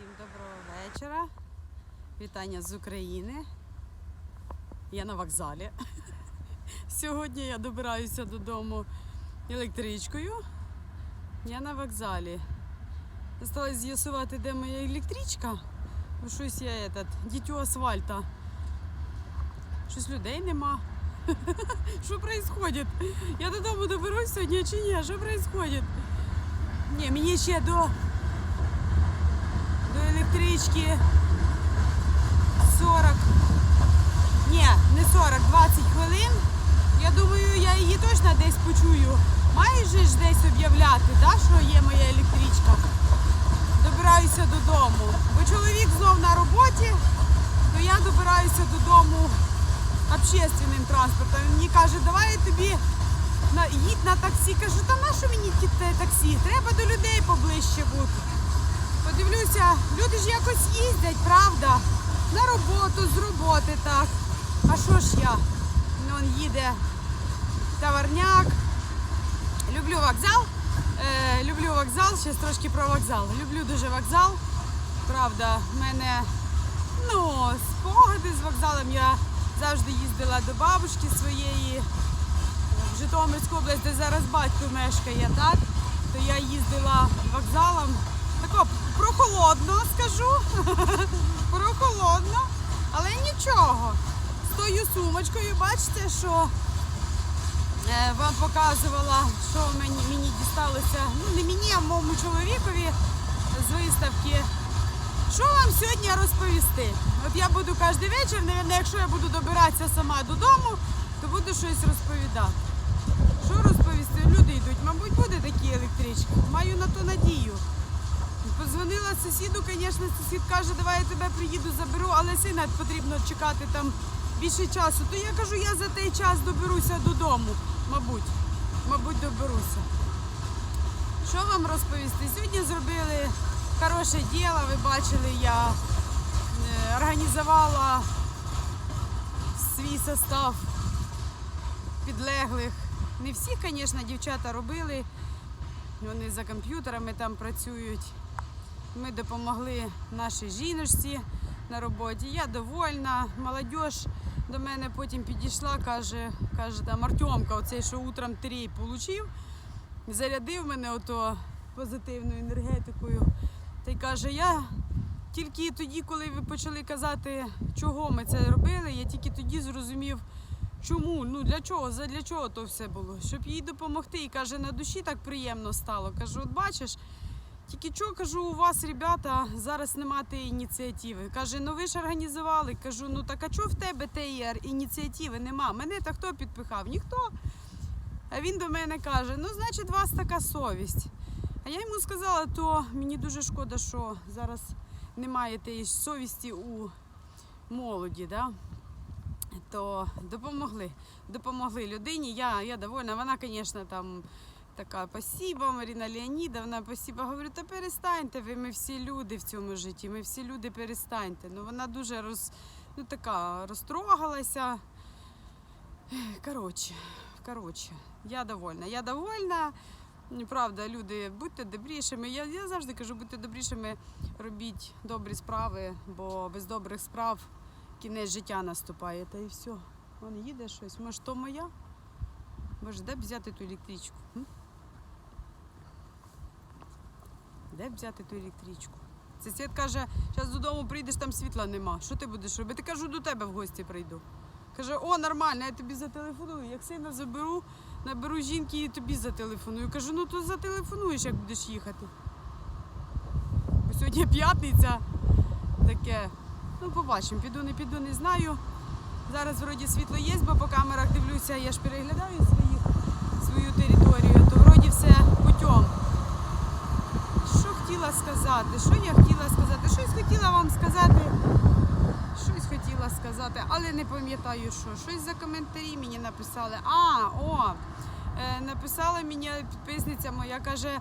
Всім доброго вечора. Вітання з України. Я на вокзалі. Сьогодні я добираюся додому електричкою. Я на вокзалі. Осталось з'ясувати, де моя електричка. Бо щось я этот, дітю асфальта. Щось людей нема. Що відбувається? Я додому доберусь сьогодні чи ні? Що відбувається? Ні, мені ще до електрички 40. Ні, не 40, 20 хвилин. Я думаю, я її точно десь почую. Майже ж десь об'являти, да, що є моя електричка. Добираюся додому. Бо чоловік знов на роботі, то я добираюся додому общественним транспортом. Він мені каже, давай я тобі їдь на таксі. Кажу, та на що мені таксі? Треба до людей поближче бути. Подивлюся, люди ж якось їздять, правда? На роботу, з роботи так. А що ж я? Ну, Он їде товарняк. Люблю вокзал. Е, люблю вокзал, ще трошки про вокзал. Люблю дуже вокзал. Правда, в мене ну, спогади з вокзалом. Я завжди їздила до бабушки своєї в Житомирську область, де зараз батько мешкає, так? То я їздила вокзалом. Тако прохолодно, скажу. прохолодно, але нічого. З тою сумочкою, бачите, що е, вам показувала, що мені, мені дісталося. Ну, не мені, а моєму чоловікові з виставки. Що вам сьогодні розповісти? От я буду кожен вечір, навіть, якщо я буду добиратися сама додому, то буду щось розповідати. Що розповісти? Люди йдуть, мабуть, буде такі електрички. Маю на то надію. Позвонила сусіду, звісно, сусід каже, давай я тебе приїду, заберу, але сина потрібно чекати там більше часу. То я кажу, я за той час доберуся додому, мабуть. Мабуть, доберуся. Що вам розповісти? Сьогодні зробили хороше діло, ви бачили, я е, організувала свій состав підлеглих. Не всі, звісно, дівчата робили. Вони за комп'ютерами там працюють. Ми допомогли нашій жіночці на роботі. Я довольна. Молодь до мене потім підійшла, каже, каже там Артемка, оцей, що утром трій получив, зарядив мене ото позитивною енергетикою. Та й каже, я тільки тоді, коли ви почали казати, чого ми це робили, я тільки тоді зрозумів, чому, ну для чого, для чого то все було, щоб їй допомогти. І каже, на душі так приємно стало. Кажу, от бачиш, тільки що кажу, у вас, ребята, зараз немає ініціативи. Каже, ну ви ж організували. Кажу, ну так а чого в тебе тієї ініціативи нема? Мене та хто підпихав? Ніхто. А він до мене каже: ну, значить, у вас така совість. А я йому сказала, то мені дуже шкода, що зараз немає тієї совісті у молоді. Да? То допомогли. Допомогли людині. Я, я довольна. Вона, звісно, там така спасибо, Маріна Леонідовна, спасибо. Говорю, та перестаньте ви, ми всі люди в цьому житті, ми всі люди перестаньте. Ну вона дуже роз, ну, така розтрогалася. Коротше, коротше, я довольна. Я довольна. Ну, Правда, люди, будьте добрішими. Я, я завжди кажу, будьте добрішими, робіть добрі справи, бо без добрих справ кінець життя наступає. Та і все. Вон їде щось. Може, то моя? Боже, де б взяти ту електричку? Де взяти ту електричку? Світ каже, зараз додому прийдеш, там світла нема. Що ти будеш робити? Кажу, до тебе в гості прийду. Каже, о, нормально, я тобі зателефоную. Як сина заберу, наберу жінки і тобі зателефоную. Кажу, ну то зателефонуєш, як будеш їхати. Бо сьогодні п'ятниця таке. Ну, побачимо, піду, не піду, не знаю. Зараз вроді світло є, бо по камерах дивлюся, я ж переглядаю своїх, свою територію, то вроді все путем. Що сказати? Що я хотіла сказати? Щось хотіла вам сказати. Щось хотіла сказати, але не пам'ятаю що. Щось за коментарі мені написали. А, о! Е, написала мені підписниця моя, каже,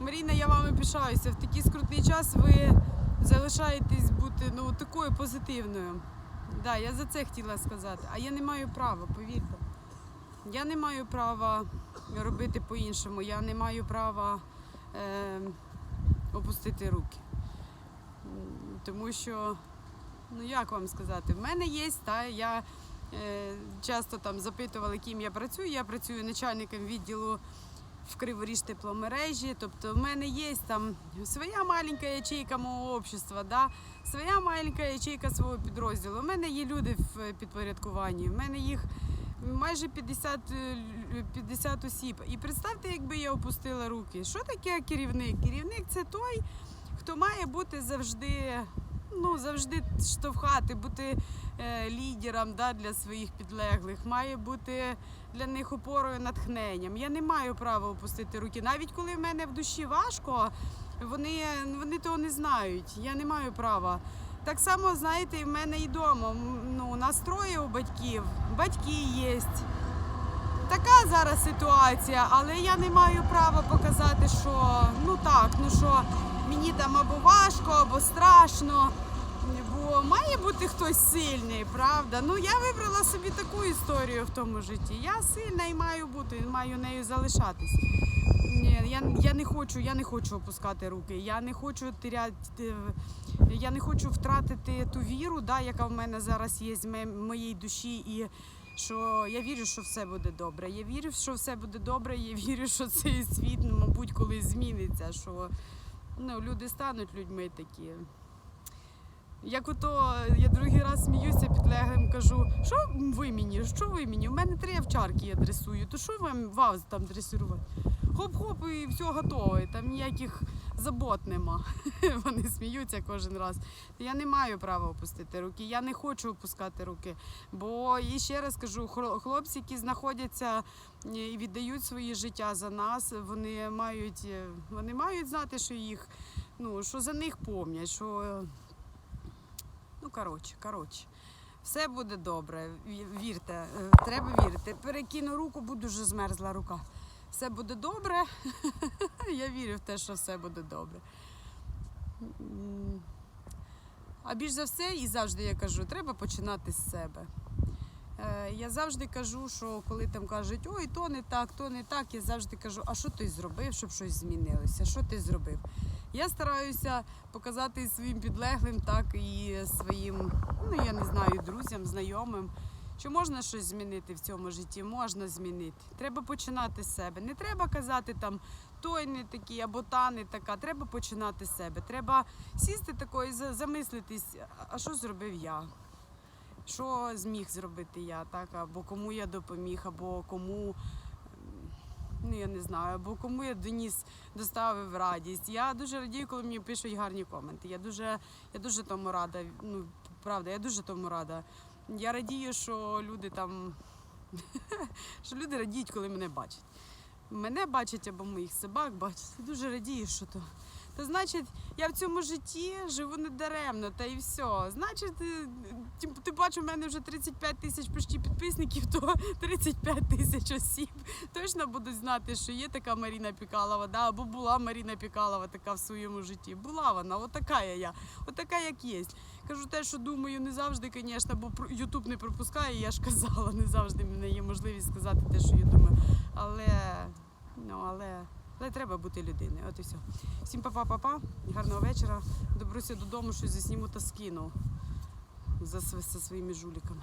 Маріна, я вами пишаюся. В такий скрутний час ви залишаєтесь бути ну, такою позитивною. Да, я за це хотіла сказати. А я не маю права, повірте. Я не маю права робити по-іншому. Я не маю права е, опустити руки. Тому що, ну як вам сказати, в мене є, та я е, часто там запитували, ким я працюю. Я працюю начальником відділу в Криворіж тепломережі. Тобто в мене є там своя маленька ячейка мого общества, да? своя маленька ячейка свого підрозділу. У мене є люди в підпорядкуванні. В мене їх майже 50, е, 50 осіб. І представте, якби я опустила руки. Що таке керівник? Керівник це той, хто має бути завжди. Ну, завжди штовхати, бути е, лідером да, для своїх підлеглих, має бути для них опорою, натхненням. Я не маю права опустити руки. Навіть коли в мене в душі важко, вони, вони того не знають. Я не маю права. Так само, знаєте, і в мене і вдома. Ну, у у батьків, батьки є. Така зараз ситуація, але я не маю права показати, що ну так, ну що мені там або важко, або страшно. Бо має бути хтось сильний, правда? Ну я вибрала собі таку історію в тому житті. Я сильна і маю бути, маю нею залишатись. Я, не хочу, я не хочу опускати руки. Я не хочу теряти, я не хочу втратити ту віру, да, яка в мене зараз є ме- моїй душі, і що я вірю, що все буде добре. Я вірю, що все буде добре. Я вірю, що цей світ, мабуть, колись зміниться. Що ну, люди стануть людьми такі. Як ото я другий раз сміюся підлеглим, кажу, що ви мені, що ви мені? У мене три овчарки я дресую, то що вам вас там дресирувати? Хоп-хоп і все готове, там ніяких забот нема. Вони сміються кожен раз. Я не маю права опустити руки, я не хочу опускати руки. Бо і ще раз кажу, хло- хлопці, які знаходяться е, і віддають свої життя за нас, вони мають, е, вони мають знати, що їх, ну, що за них помнять, що. Ну, коротше, коротше. Все буде добре. Вірте, е, треба вірити. Перекину руку, буде вже змерзла рука. Все буде добре. Я вірю в те, що все буде добре. А більш за все, і завжди я кажу, треба починати з себе. Е, Я завжди кажу, що коли там кажуть, ой, то не так, то не так, я завжди кажу, а що ти зробив, щоб щось змінилося? Що ти зробив? Я стараюся показати своїм підлеглим, так і своїм, ну я не знаю, друзям, знайомим, що можна щось змінити в цьому житті, можна змінити. Треба починати з себе. Не треба казати там той не такий або та не така. Треба починати з себе. Треба сісти тако і замислитись, а- що зробив я? Що зміг зробити я, так? Або кому я допоміг, або кому. Ну, я не знаю, або кому я доніс, доставив радість. Я дуже радію, коли мені пишуть гарні коменти. Я дуже, я дуже тому рада. Ну, правда, я дуже тому рада. Я радію, що люди там, що люди радіють, коли мене бачать. Мене бачать або моїх собак бачать. Я дуже радію, що то. То значить, я в цьому житті живу не даремно, та і все. Значить, ти, ти бачиш, у мене вже 35 тисяч почти підписників, то 35 тисяч осіб точно будуть знати, що є така Маріна Пікалова, да? або була Маріна Пікалова така в своєму житті. Була вона, отака я отака як є. Кажу те, що думаю, не завжди, звісно, бо Ютуб не пропускає, я ж казала, не завжди в мене є можливість сказати те, що я думаю. Але, ну, але, але треба бути людиною. От і все. Всім па-па-па-па, гарного вечора. Доберуся додому, щось засніму та скину за, со своими жуликами.